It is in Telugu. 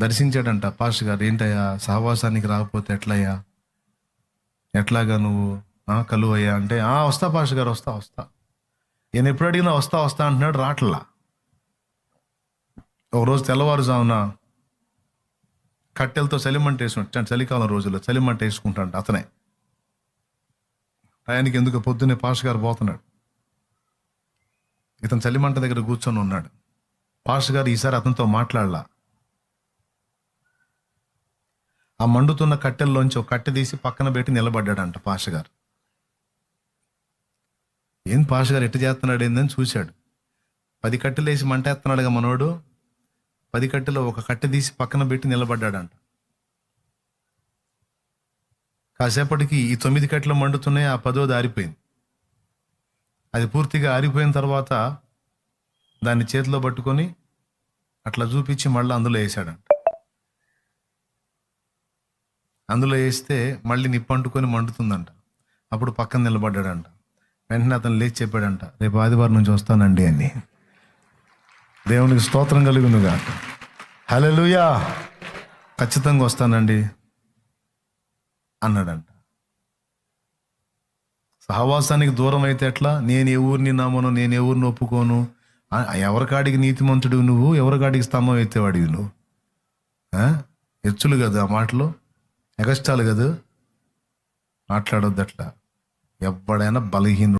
దర్శించాడంట. పాష్ గారు ఏంటయ్యా సహవాసానికి రాకపోతే ఎట్లయ్యా? ఎట్లాగా నువ్వు? ఆ, కలువయ్యా? అంటే "ఆ, వస్తా పాస్టర్ గారు వస్తా వస్తా. నేను ఎప్పుడు అడిగినా వస్తా వస్తా అంటున్నాడు రాట్లా. ఒకరోజు తెల్లవారుజామున కట్టెలతో చలిమంట వేసుకుంటాడు చలికాలం రోజుల్లో చలిమంట వేసుకుంటాడు అతనే. ఆయనకి ఎందుకు పొద్దున్నే పాష్ గారు పోతున్నాడు. ఇతను చలిమంట దగ్గర కూర్చొని ఉన్నాడు. పాష్ గారు ఈసారి అతనితో మాట్లాడలా. ఆ మండుతున్న కట్టెల్లోంచి ఒక కట్టె తీసి పక్కన పెట్టి నిలబడ్డాడంట పాష గారు. ఏం పాష గారు ఎట్ట చేస్తున్నాడు ఏందని చూశాడు. పది కట్టెలు వేసి మంట ఎత్తున్నాడుగా మనోడు. పది కట్టెలో ఒక కట్టె తీసి పక్కన పెట్టి నిలబడ్డాడంట. కాసేపటికి ఈ తొమ్మిది కట్టెలు మండుతున్నాయి ఆ పదోది ఆరిపోయింది అది పూర్తిగా ఆరిపోయిన తర్వాత దాన్ని చేతిలో పట్టుకొని అట్లా చూపించి మళ్ళీ అందులో వేసాడంట అందులో వేస్తే మళ్ళీ నిప్పు అంటుకొని మండుతుందంట. అప్పుడు పక్కన నిలబడ్డాడంట. వెంటనే అతను లేచి చెప్పాడంట రేపు ఆదివారం నుంచి వస్తానండి అని. దేవునికి స్తోత్రం కలుగునుగా లూయా ఖచ్చితంగా వస్తానండి అన్నాడంట. సహవాసానికి దూరం అయితే ఎట్లా? నేను ఏ ఊరిని నమ్మను నేను ఏ ఊరిని ఒప్పుకోను? ఎవరికాడికి నీతిమంతుడు నువ్వు? ఎవరికాడికి స్తంభం ఎత్తేవాడివి నువ్వు? హెచ్చులు కదా ఆ మాటలు? ఎగస్టాలు కదా? మాట్లాడొద్దు అట్లా ఎవడైనా బలహీనుడు